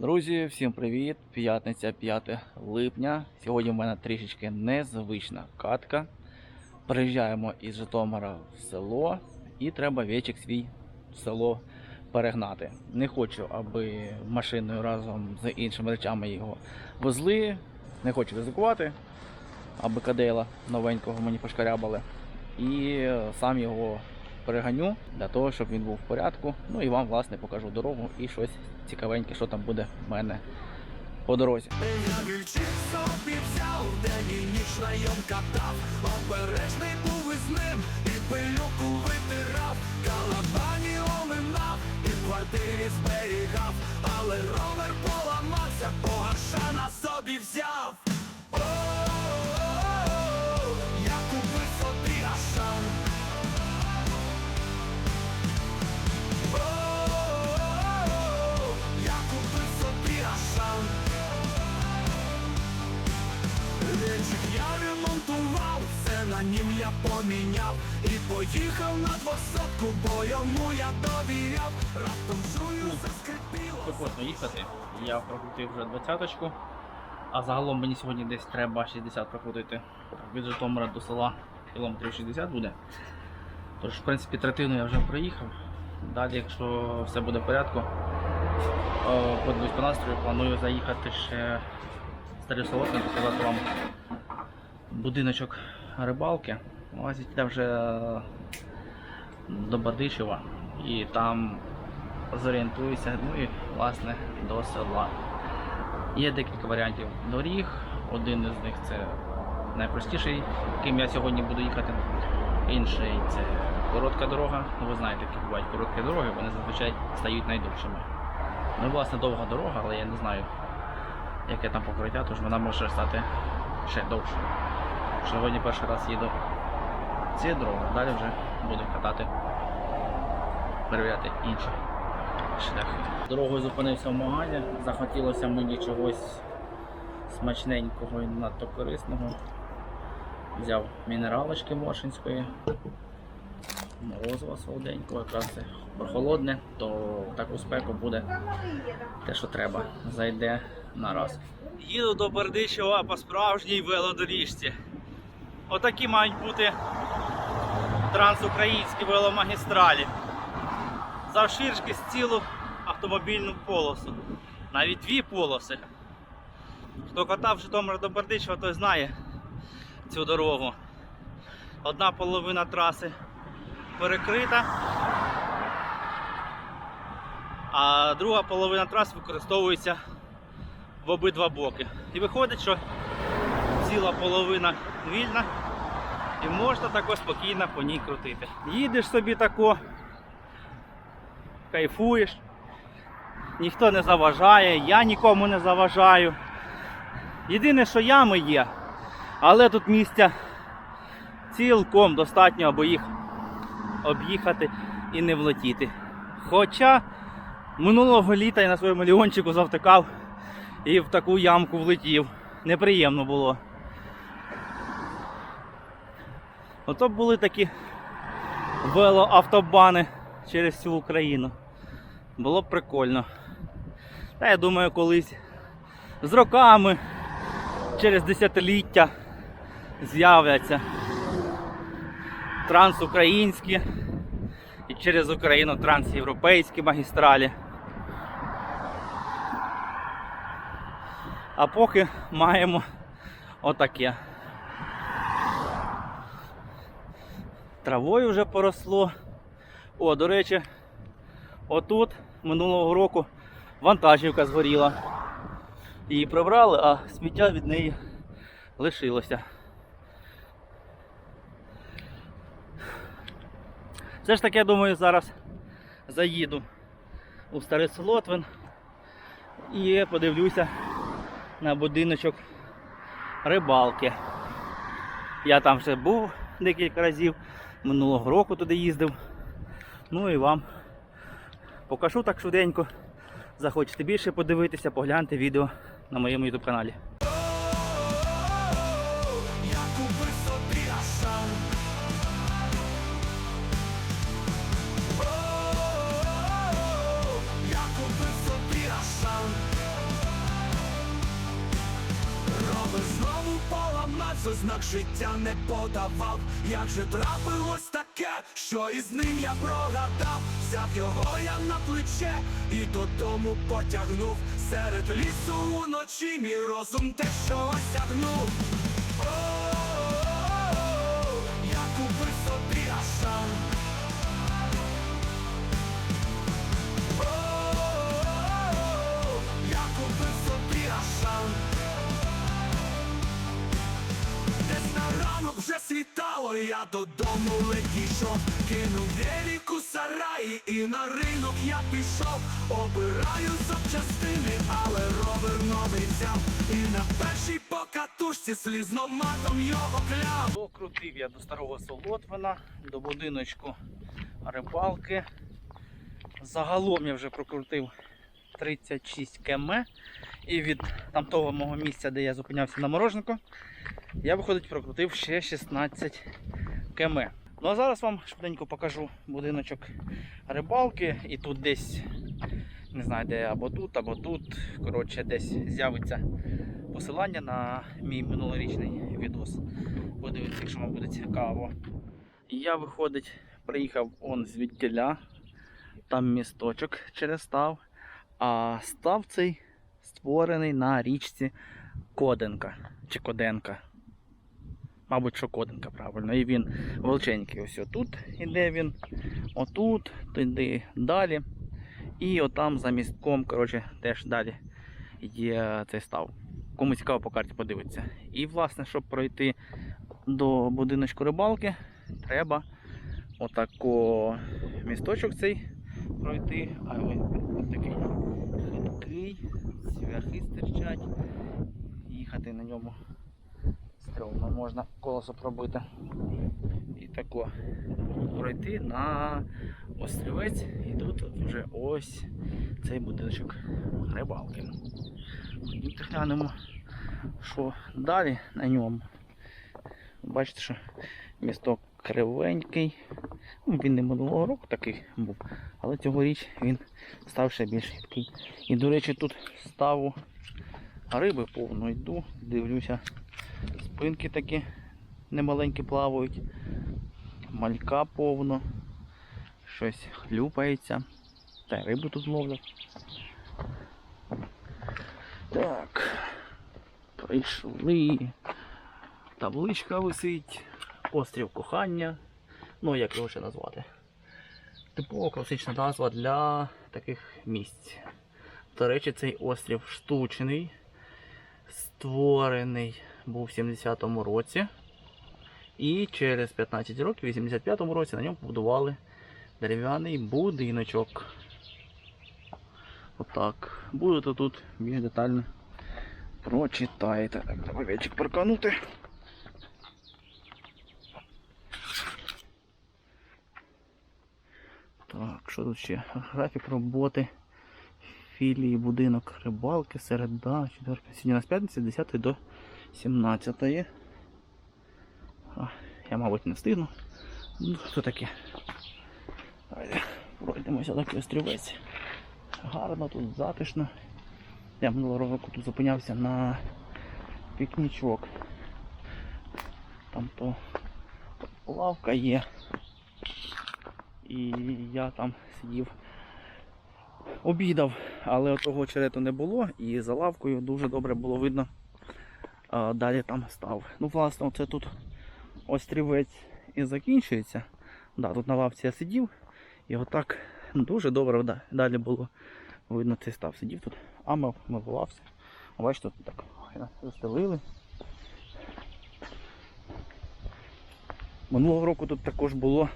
Друзі, всім привіт! П'ятниця 5 липня. Сьогодні в мене трішечки незвична катка. Приїжджаємо із Житомира в село і треба вечик свій в село перегнати. Не хочу, аби машиною разом з іншими речами його везли. Не хочу ризикувати, аби кадейла новенького мені пошкарябали. І сам його переганю для того, щоб він був в порядку. Ну і вам, власне, покажу дорогу і щось цікавеньке, що там буде в мене по дорозі. Я собі взяв, день і ніч на катав, обережний їхати. Я прокрутив вже двадцяточку, а загалом мені сьогодні десь треба 60 прокрутити. Від Житомира до села кілометрів 60 буде. Тож, в принципі, третину я вже проїхав. Далі, якщо все буде в порядку, е, подивлюсь по настрою, планую заїхати ще в старі солотне, показати вам будиночок рибалки. Ось йде вже до Бадишева і там зорієнтуюся, ну і власне до села. Є декілька варіантів доріг. Один із них це найпростіший, яким я сьогодні буду їхати. Інший це коротка дорога. Ну, ви знаєте, які бувають короткі дороги, вони зазвичай стають найдовшими. Ну, і, власне, довга дорога, але я не знаю, яке там покриття, тож вона може стати ще довшою. Сьогодні перший раз їду цією дорогою, далі вже буду катати, перевіряти інші шляхи. Дорогою зупинився в Магані, захотілося мені чогось смачненького і надто корисного. Взяв мінералочки Моршинської, морозива солоденького, якраз прохолодне, то таку спеку буде те, що треба. Зайде на раз. Їду до Бердичева по справжній велодоріжці. Отакі мають бути трансукраїнські веломагістралі. Завширшки з цілу автомобільну полосу. Навіть дві полоси. Хто катав Житомир до Бердичева, той знає цю дорогу. Одна половина траси перекрита, а друга половина траси використовується в обидва боки. І виходить, що ціла половина вільна і можна тако спокійно по ній крутити. Їдеш собі тако, кайфуєш, ніхто не заважає, я нікому не заважаю. Єдине, що ями є, але тут місця цілком достатньо, аби їх об'їхати і не влетіти. Хоча минулого літа я на своєму ліончику завтикав і в таку ямку влетів. Неприємно було. Ото були такі велоавтобани через всю Україну. Було б прикольно. Та я думаю, колись з роками, через десятиліття з'являться трансукраїнські і через Україну трансєвропейські магістралі. А поки маємо отаке. Травою вже поросло. О, до речі, отут минулого року вантажівка згоріла. Її прибрали, а сміття від неї лишилося. Все ж таки, я думаю, зараз заїду у старий Солотвин і подивлюся на будиночок рибалки. Я там вже був декілька разів, минулого року туди їздив. Ну і вам покажу так швиденько. Захочете більше подивитися, погляньте відео на моєму YouTube каналі. Знак життя не подавав. Як же трапилось таке, що із ним я прогадав, взяв його я на плече і додому потягнув. Серед лісу уночі мій розум те, що осягнув. На вже світало, я додому летішов, кинув велик у сараї і на ринок я пішов. Обираю запчастини, але ровер новий взяв. І на першій покатушці слізноматом його кляв. Докрутив я до старого Солотвина, до будиночку рибалки. Загалом я вже прокрутив 36 км. І від там того мого місця, де я зупинявся на морожнику, я виходить прокрутив ще 16 км. Ну а зараз вам швиденько покажу будиночок рибалки. І тут десь, не знаю, де або тут, або тут. Коротше, десь з'явиться посилання на мій минулорічний відос. Подивіться, якщо вам буде цікаво. Я виходить, приїхав он звідтіля, там місточок через став, а став цей створений на річці Коденка чи Коденка. Мабуть, що Коденка, правильно. І він величенький. Ось отут іде він, отут, туди далі. І отам за містком, коротше, теж далі є цей став. Кому цікаво по карті подивитися. І власне, щоб пройти до будиночку рибалки, треба отако місточок цей пройти. А ось такий цвяхи стирчать. Їхати на ньому стрьомно можна колесо пробити. І тако пройти на острівець. І тут вже ось цей будиночок рибалки. Ходімте глянемо, що далі на ньому. Бачите, що місток кривенький. Ну, Він не минулого року такий був, але цьогоріч він став ще більш гидкий. І, до речі, тут ставу риби повно йду, дивлюся, спинки такі немаленькі плавають, малька повно, щось хлюпається. Та рибу тут ловлять. Так, прийшли. Табличка висить, острів кохання. Ну, як його ще назвати? Типова класична назва для таких місць. До речі, цей острів штучний, створений був в 70-му році. І через 15 років, в 85-му році, на ньому побудували дерев'яний будиночок. Отак. Будете тут більш детально прочитаєте. Так, треба вечик парканути. Так, що тут ще? Графік роботи філії будинок рибалки, середа, четверка. Сьогодні у нас п'ятниця, 10 до 17. А, я, мабуть, не встигну. Ну, що таке? Давайте пройдемося такий острівець. Гарно тут, затишно. Я минулого року тут зупинявся на пікнічок. Там то лавка є. І я там сидів, обідав, але того черету не було і за лавкою дуже добре було видно. Далі там став. Ну, власне, оце тут острівець і закінчується. Да, тут на лавці я сидів і отак дуже добре далі було видно цей став. Сидів тут, а мав мивувався. Бачите, тут так застелили. Минулого року тут також було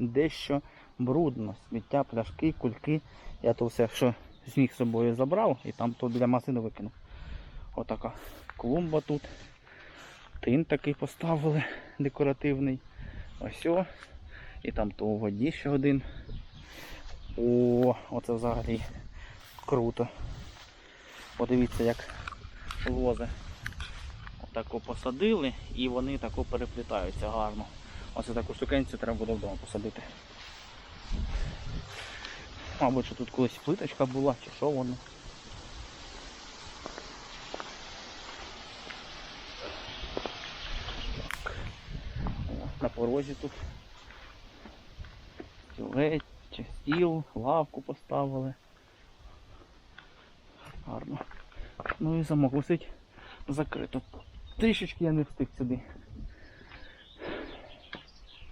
дещо брудно. Сміття, пляшки, кульки. Я то все, що зміг з собою забрав і там то біля масини викинув. Отака клумба тут. Тин такий поставили декоративний. Ось о. І там то у воді ще один. О, оце взагалі круто. Подивіться, як лози отако посадили і вони тако переплітаються гарно. Оце таку сукенцю треба буде вдома посадити. Мабуть, що тут колись плиточка була, чи що воно. На порозі тут стілець, стіл, лавку поставили. Гарно. Ну і замок висить закрито. Трішечки я не встиг сюди.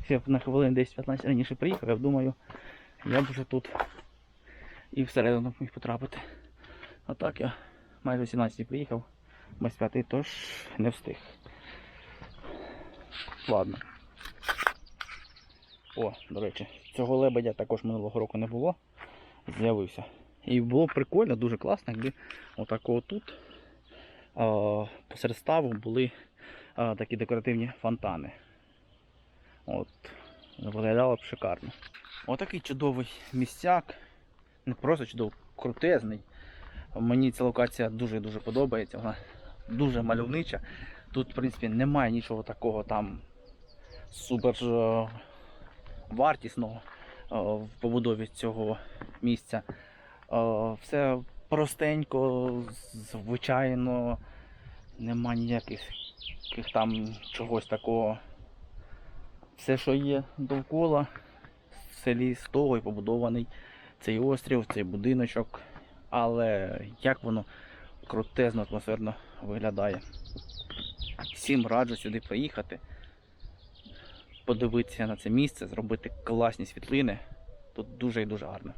Ще б на хвилин 10-15 раніше приїхав, я б думаю, я б вже тут і всередину міг потрапити. А так я майже о 17 приїхав, без 5 тож не встиг. Ладно. О, до речі, цього лебедя також минулого року не було. З'явився. І було прикольно, дуже класно, якби отако тут посеред ставу були такі декоративні фонтани. От, виглядало б шикарно. Отакий чудовий місцяк. Не просто чудовий, крутезний. Мені ця локація дуже-дуже подобається. Вона дуже мальовнича. Тут, в принципі, немає нічого такого там супер е, вартісного е, в побудові цього місця. Е, Все простенько, звичайно, нема ніяких там чогось такого. Все, що є довкола, в селі з того і побудований цей острів, цей будиночок. Але як воно крутезно, атмосферно виглядає. Всім раджу сюди приїхати, подивитися на це місце, зробити класні світлини. Тут дуже і дуже гарно.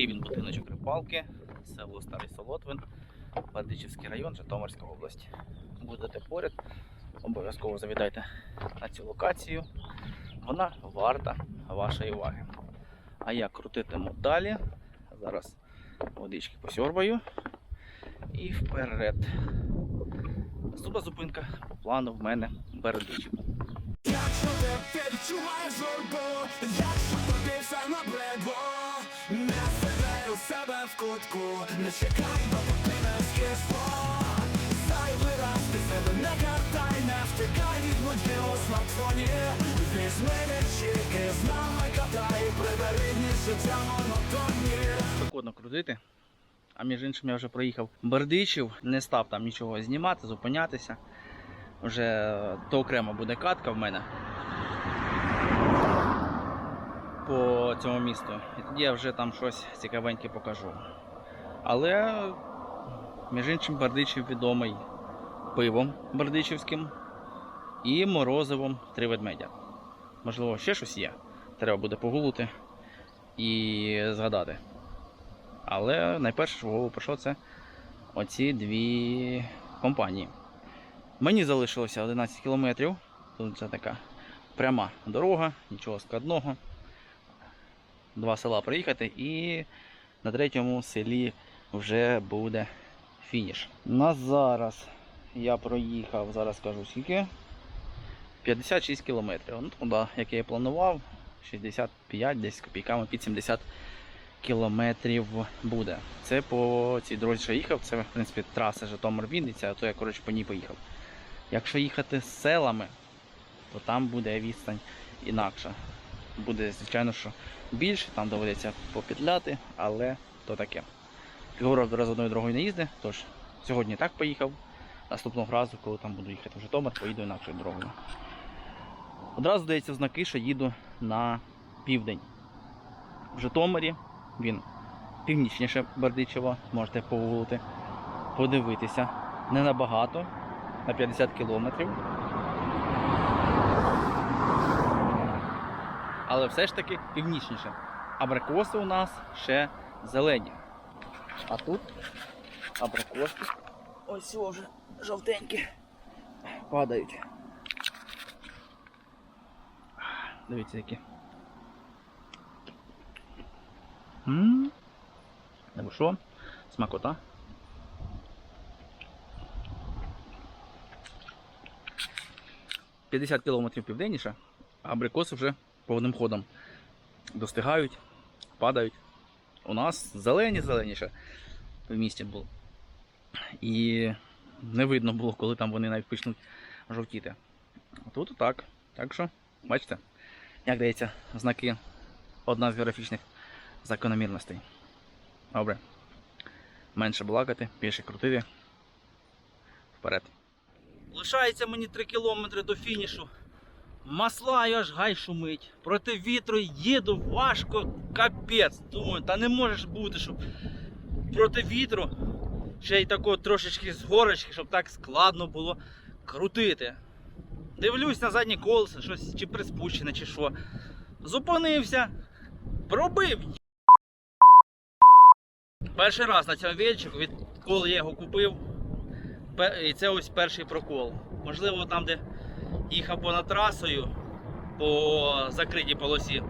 Такий він будиночок рибалки, село Старий Солотвин, Бандичівський район, Житомирська область. Будете поряд, обов'язково завітайте на цю локацію. Вона варта вашої уваги. А я крутитиму далі. Зараз водички посьорбаю і вперед. Наступна зупинка по плану в мене Бердичів. Якщо ти відчуваєш журбу, якщо тобі все не в кутку, не чекай, доки не скисло. Зайвий раз ти себе не картай, не втикай від нудьги у смартфоні. Візьми відчіки, з нами катай, прибери дні життя монотонні. Прикольно крутити. А між іншим я вже проїхав Бердичів, не став там нічого знімати, зупинятися. Вже то окремо буде катка в мене по цьому місту. І тоді я вже там щось цікавеньке покажу. Але, між іншим, Бердичів відомий пивом бердичівським і морозивом три ведмедя. Можливо, ще щось є. Треба буде погулити і згадати. Але найперше, в голову прийшло, це оці дві компанії. Мені залишилося 11 кілометрів. Тут це така пряма дорога, нічого складного. Два села проїхати і на третьому селі вже буде фініш. На зараз я проїхав, зараз скажу скільки. 56 кілометрів. Ну, туди, як я і планував, 65 десь копійками під 70 кілометрів буде. Це по цій дорозі, що їхав, це в принципі траса Житомир-Вінниця, а то я коротше по ній поїхав. Якщо їхати з селами, то там буде відстань інакша. Буде, звичайно, що більше, там доведеться попетляти, але то таке. Говорив раз одною дорогою не їзди, тож сьогодні так поїхав. Наступного разу, коли там буду їхати в Житомир, поїду інакшою дорогою. Одразу дається знаки, що їду на південь. В Житомирі він північніше Бердичева, можете погуглити, подивитися. Не набагато, на 50 кілометрів. Але все ж таки північніше. Абрикоси у нас ще зелені. А тут абрикоски. Ось вже жовтенькі. Падають. Дивіться які. Ну що? Смакота. П'ятдесят кілометрів південніше, а абрикоси вже повним ходом достигають, падають. У нас зелені зеленіше в місті було. І не видно було, коли там вони навіть почнуть жовтіти. А тут так. Так що, бачите, як дається знаки одна з географічних закономірностей. Добре. Менше балакати, більше крутити. Вперед. Лишається мені 3 кілометри до фінішу. Масла і аж гай шумить. Проти вітру їду важко, капець. Думаю, та не можеш бути, щоб проти вітру ще й тако трошечки з горочки, щоб так складно було крутити. Дивлюсь на заднє колесо, щось чи приспущене, чи що. Зупинився, пробив. Перший раз на цьому вільчику, відколи я його купив, і це ось перший прокол. Можливо, там, де їхав понад трасою по закритій полосі.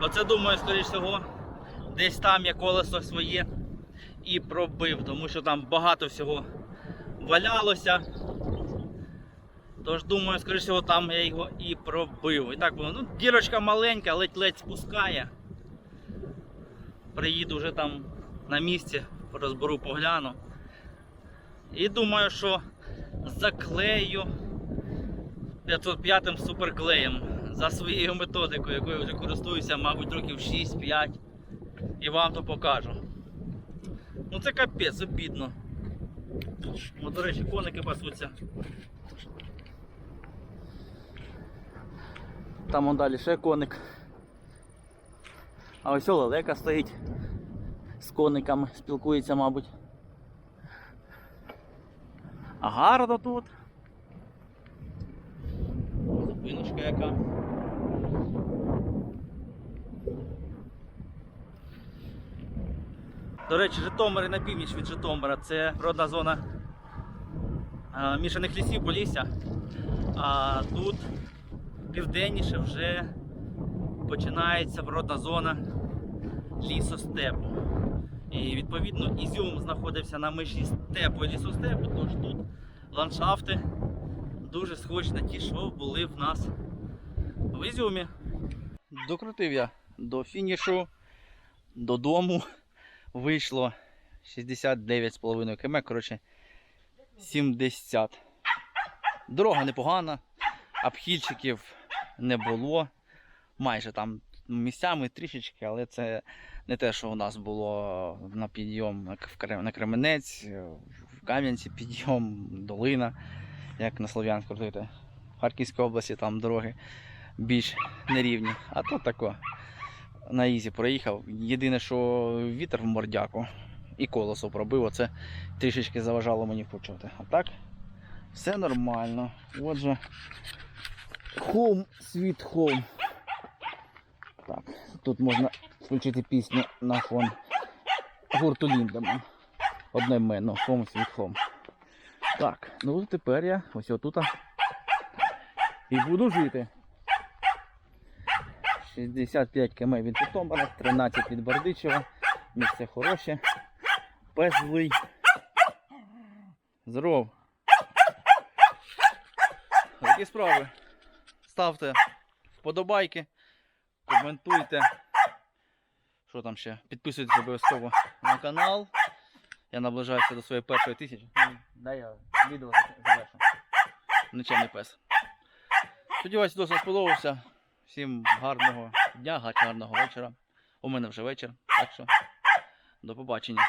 Оце думаю, скоріш всього, десь там я колесо своє і пробив, тому що там багато всього валялося. Тож думаю, скоріш всього, там я його і пробив. І так було. Ну, дірочка маленька, ледь-ледь спускає. Приїду вже там на місці, розберу, погляну. І думаю, що заклею 505 суперклеєм за своєю методикою, якою вже користуюся, мабуть, років 6-5. І вам то покажу. Ну це капець, обідно. О, до речі, коники пасуться. Там он далі ще коник. А ось лелека стоїть з кониками, спілкується, мабуть. А гарно тут. Зупиночка яка. До речі, Житомир і на північ від Житомира це природна зона е, мішаних лісів Полісся. А тут південніше вже починається природна зона лісостепу. І відповідно Ізюм знаходився на межі степу і лісостепу, тож тут ландшафти дуже схожі на ті, що були в нас в Ізюмі. Докрутив я до фінішу, додому вийшло 69,5 км, коротше 70. Дорога непогана, обхідчиків не було. Майже там місцями трішечки, але це не те, що у нас було на підйом на Кременець, в Кам'янці підйом, долина, як на Слов'янську крутити. В Харківській області там дороги більш нерівні. А тут тако на Ізі проїхав. Єдине, що вітер в мордяку і колесо пробив, оце трішечки заважало мені почути. А так, все нормально. Отже, Home Sweet Home. Так, тут можна включити пісню на фон гурту Ліндеман. одноіменно, хом світ хом. Так, ну тепер я ось отут і буду жити. 65 км від Житомира, 13 від Бердичева. Місце хороше. Пес злий. Здоров. Такі справи. Ставте вподобайки, коментуйте. Що там ще? Підписуйтесь обов'язково на канал. Я наближаюся до своєї першої тисячі. Ну, Дай я відео завершу. Нічемний пес. Сподіваюсь, досить сподобався. Всім гарного дня, гарного вечора. У мене вже вечір, так що до побачення.